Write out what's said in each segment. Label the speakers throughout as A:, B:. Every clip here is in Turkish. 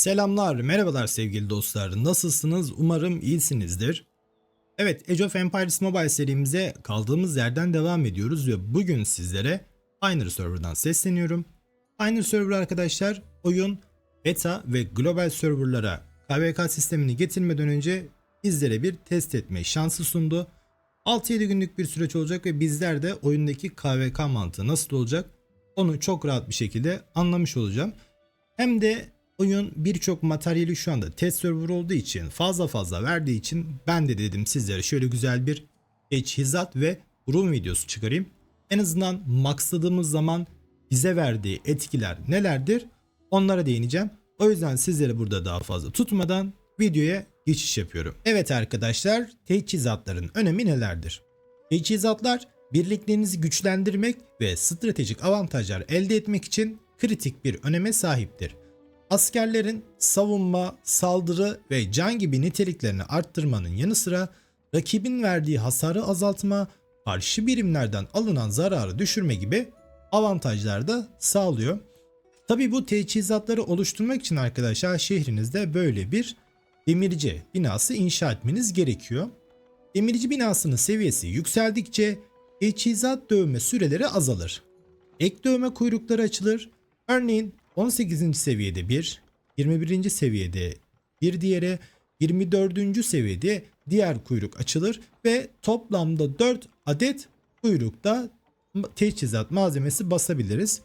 A: Selamlar, merhabalar sevgili dostlar. Nasılsınız? Umarım iyisinizdir. Evet, Age of Empires Mobile serimize kaldığımız yerden devam ediyoruz ve bugün sizlere Pioneer Server'dan sesleniyorum. Pioneer Server arkadaşlar, oyun, beta ve global serverlara KVK sistemini getirmeden önce bizlere bir test etme şansı sundu. 6-7 günlük bir süreç olacak ve bizler de oyundaki KVK mantığı nasıl olacak onu çok rahat bir şekilde anlamış olacağım. Hem de oyun birçok materyali şu anda test server olduğu için fazla fazla verdiği için ben de dedim sizlere şöyle güzel bir teçhizat ve room videosu çıkarayım. En azından maxladığımız zaman bize verdiği etkiler nelerdir onlara değineceğim. O yüzden sizleri burada daha fazla tutmadan videoya geçiş yapıyorum. Evet arkadaşlar teçhizatların önemi nelerdir? Teçhizatlar birliklerinizi güçlendirmek ve stratejik avantajlar elde etmek için kritik bir öneme sahiptir. Askerlerin savunma, saldırı ve can gibi niteliklerini arttırmanın yanı sıra rakibin verdiği hasarı azaltma, karşı birimlerden alınan zararı düşürme gibi avantajlar da sağlıyor. Tabi bu teçhizatları oluşturmak için arkadaşlar şehrinizde böyle bir demirci binası inşa etmeniz gerekiyor. Demirci binasının seviyesi yükseldikçe teçhizat dövme süreleri azalır. Ek dövme kuyrukları açılır. Örneğin 18. seviyede bir, 21. seviyede bir diğeri, 24. seviyede diğer kuyruk açılır ve toplamda 4 adet kuyrukta teçhizat malzemesi basabiliriz.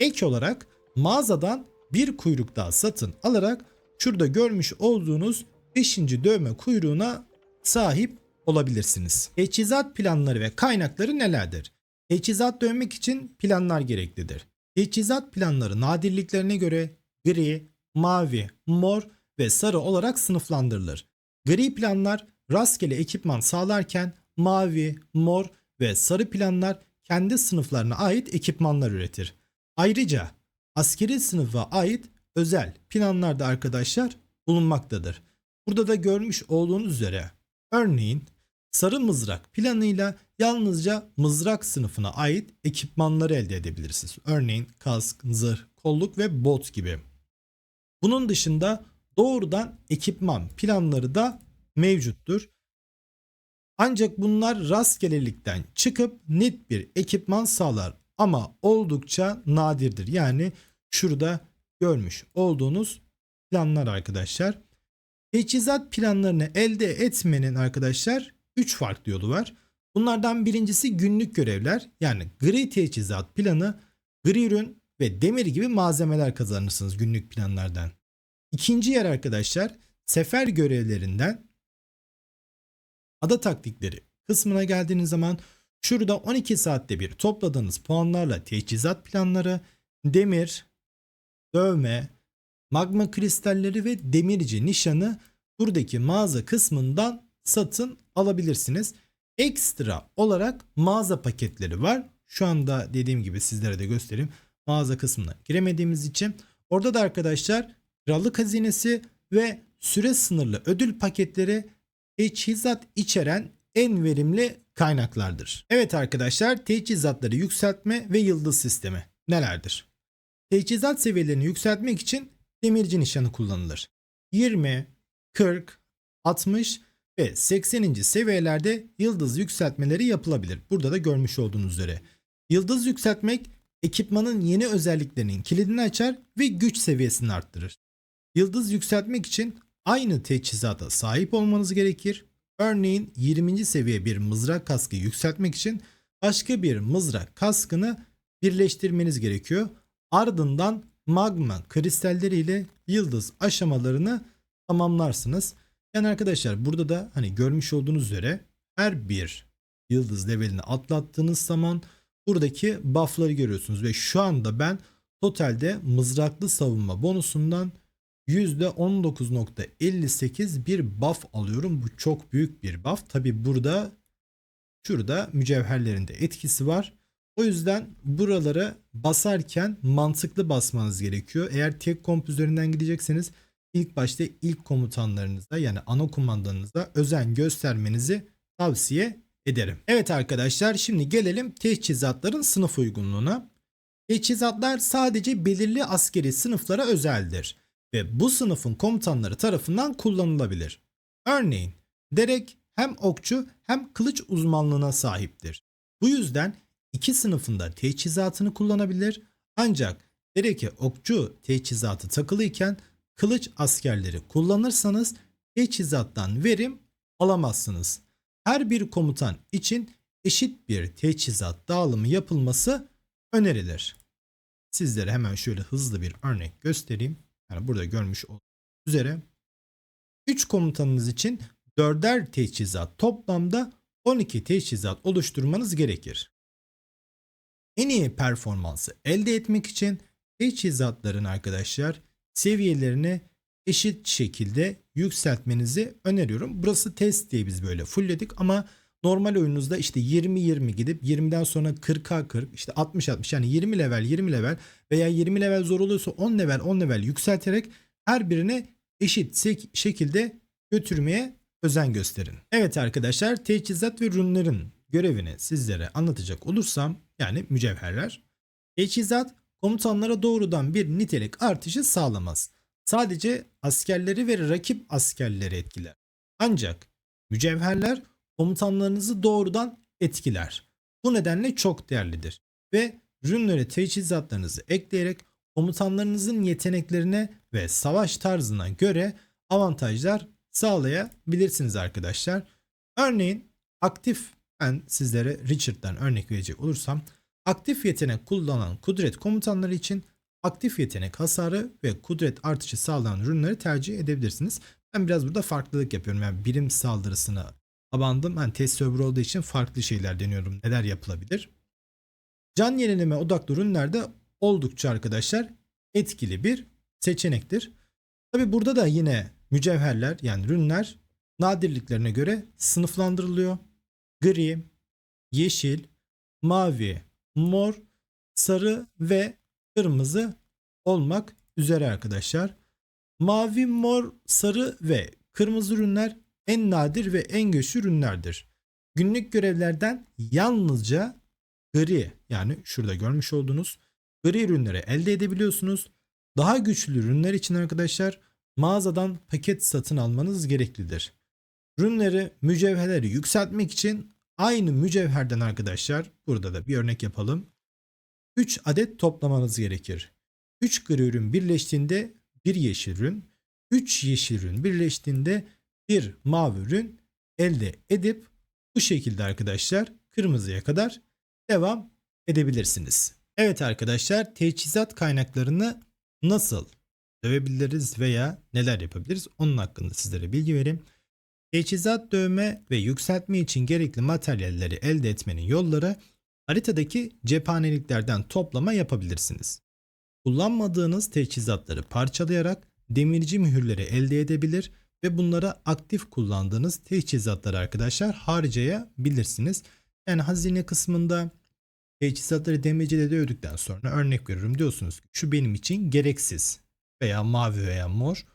A: Ek olarak mağazadan bir kuyruk daha satın alarak şurada görmüş olduğunuz 5. dövme kuyruğuna sahip olabilirsiniz. Teçhizat planları ve kaynakları nelerdir? Teçhizat dövmek için planlar gereklidir. Teçhizat planları nadirliklerine göre gri, mavi, mor ve sarı olarak sınıflandırılır. Gri planlar rastgele ekipman sağlarken mavi, mor ve sarı planlar kendi sınıflarına ait ekipmanlar üretir. Ayrıca askeri sınıfa ait özel planlar da arkadaşlar bulunmaktadır. Burada da görmüş olduğunuz üzere örneğin sarı mızrak planıyla yalnızca mızrak sınıfına ait ekipmanları elde edebilirsiniz. Örneğin kask, zırh, kolluk ve bot gibi. Bunun dışında doğrudan ekipman planları da mevcuttur. Ancak bunlar rastgelelikten çıkıp net bir ekipman sağlar ama oldukça nadirdir. Yani şurada görmüş olduğunuz planlar arkadaşlar. Teçhizat planlarını elde etmenin arkadaşlar 3 farklı yolu var. Bunlardan birincisi günlük görevler yani gri teçhizat planı, gri ürün ve demir gibi malzemeler kazanırsınız günlük planlardan. İkinci yer arkadaşlar sefer görevlerinden ada taktikleri kısmına geldiğiniz zaman şurada 12 saatte bir topladığınız puanlarla teçhizat planları, demir, dövme, magma kristalleri ve demirci nişanı buradaki mağaza kısmından satın alabilirsiniz. Ekstra olarak mağaza paketleri var. Şu anda dediğim gibi sizlere de göstereyim. Mağaza kısmına giremediğimiz için. Orada da arkadaşlar krallık hazinesi ve süre sınırlı ödül paketleri teçhizat içeren en verimli kaynaklardır. Evet arkadaşlar teçhizatları yükseltme ve yıldız sistemi nelerdir? Teçhizat seviyelerini yükseltmek için demirci nişanı kullanılır. 20, 40, 60 ve 80. seviyelerde yıldız yükseltmeleri yapılabilir. Burada da görmüş olduğunuz üzere. Yıldız yükseltmek ekipmanın yeni özelliklerinin kilidini açar ve güç seviyesini arttırır. Yıldız yükseltmek için aynı teçhizata sahip olmanız gerekir. Örneğin 20. seviye bir mızrak kaskı yükseltmek için başka bir mızrak kaskını birleştirmeniz gerekiyor. Ardından magma kristalleriyle yıldız aşamalarını tamamlarsınız. Yani arkadaşlar burada da hani görmüş olduğunuz üzere her bir yıldız levelini atlattığınız zaman buradaki buff'ları görüyorsunuz ve şu anda ben totalde mızraklı savunma bonusundan %19.58 bir buff alıyorum. Bu çok büyük bir buff. Tabi burada şurada mücevherlerin de etkisi var. O yüzden buralara basarken mantıklı basmanız gerekiyor. Eğer tek komp üzerinden gidecekseniz ilk başta ilk komutanlarınıza yani ana kumandanınıza özen göstermenizi tavsiye ederim. Evet arkadaşlar şimdi gelelim teçhizatların sınıf uygunluğuna. Teçhizatlar sadece belirli askeri sınıflara özeldir. ve bu sınıfın komutanları tarafından kullanılabilir. Örneğin Derek hem okçu hem kılıç uzmanlığına sahiptir. Bu yüzden iki sınıfında teçhizatını kullanabilir ancak Derek'e okçu teçhizatı takılıyken kılıç askerleri kullanırsanız teçhizattan verim alamazsınız. Her bir komutan için eşit bir teçhizat dağılımı yapılması önerilir. Sizlere hemen şöyle hızlı bir örnek göstereyim. Yani burada görmüş olduğunuz üzere 3 komutanınız için 4'er teçhizat toplamda 12 teçhizat oluşturmanız gerekir. En iyi performansı elde etmek için teçhizatların arkadaşlar seviyelerini eşit şekilde yükseltmenizi öneriyorum. Burası test diye biz böyle fullledik ama normal oyununuzda işte 20-20 gidip 20'den sonra 40'a 40 işte 60-60 yani 20 level 20 level veya 20 level zor oluyorsa 10 level 10 level yükselterek her birini eşit şekilde götürmeye özen gösterin. Evet arkadaşlar teçhizat ve ürünlerin görevini sizlere anlatacak olursam yani mücevherler. Teçhizat komutanlara doğrudan bir nitelik artışı sağlamaz. Sadece askerleri ve rakip askerleri etkiler. Ancak mücevherler komutanlarınızı doğrudan etkiler. Bu nedenle çok değerlidir ve ürünlere teçhizatlarınızı ekleyerek komutanlarınızın yeteneklerine ve savaş tarzına göre avantajlar sağlayabilirsiniz arkadaşlar. Örneğin aktif ben sizlere Richard'dan örnek verecek olursam aktif yetenek kullanan kudret komutanları için aktif yetenek hasarı ve kudret artışı sağlayan ürünleri tercih edebilirsiniz. Ben biraz burada farklılık yapıyorum. Yani birim saldırısını abandım. Ben test server olduğu için farklı şeyler deniyorum. Neler yapılabilir? Can yenileme odaklı ürünlerde oldukça arkadaşlar etkili bir seçenektir. Tabi burada da yine mücevherler yani ürünler nadirliklerine göre sınıflandırılıyor. Gri, yeşil, mavi, mor, sarı ve kırmızı olmak üzere arkadaşlar. Mavi, mor, sarı ve kırmızı ürünler en nadir ve en güçlü ürünlerdir. Günlük görevlerden yalnızca gri yani şurada görmüş olduğunuz gri ürünleri elde edebiliyorsunuz. Daha güçlü ürünler için arkadaşlar mağazadan paket satın almanız gereklidir. Ürünleri, mücevherleri yükseltmek için aynı mücevherden arkadaşlar burada da bir örnek yapalım. 3 adet toplamanız gerekir. 3 gri ürün birleştiğinde bir yeşil ürün, 3 yeşil ürün birleştiğinde bir mavi ürün elde edip bu şekilde arkadaşlar kırmızıya kadar devam edebilirsiniz. Evet arkadaşlar teçhizat kaynaklarını nasıl dövebiliriz veya neler yapabiliriz onun hakkında sizlere bilgi vereyim. Teçhizat dövme ve yükseltme için gerekli materyalleri elde etmenin yolları haritadaki cephaneliklerden toplama yapabilirsiniz. Kullanmadığınız teçhizatları parçalayarak demirci mühürleri elde edebilir ve bunlara aktif kullandığınız teçhizatları arkadaşlar harcayabilirsiniz. Yani hazine kısmında teçhizatları demircide dövdükten sonra örnek veriyorum diyorsunuz ki şu benim için gereksiz veya mavi veya mor.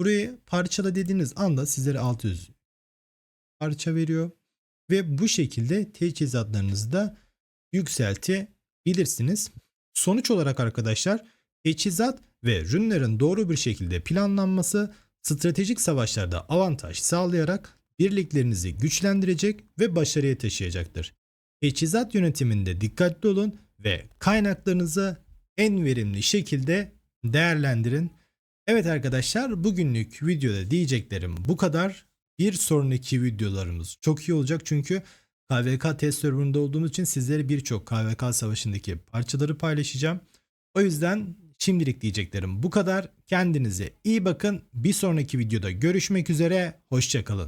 A: Burayı parçala dediğiniz anda sizlere 600 parça veriyor ve bu şekilde teçhizatlarınızı da yükseltebilirsiniz. Sonuç olarak arkadaşlar teçhizat ve ürünlerin doğru bir şekilde planlanması stratejik savaşlarda avantaj sağlayarak birliklerinizi güçlendirecek ve başarıya taşıyacaktır. Teçhizat yönetiminde dikkatli olun ve kaynaklarınızı en verimli şekilde değerlendirin. Evet arkadaşlar bugünlük videoda diyeceklerim bu kadar. Bir sonraki videolarımız çok iyi olacak çünkü KVK test serverında olduğumuz için sizlere birçok KVK savaşındaki parçaları paylaşacağım. O yüzden şimdilik diyeceklerim bu kadar. Kendinize iyi bakın. Bir sonraki videoda görüşmek üzere. Hoşçakalın.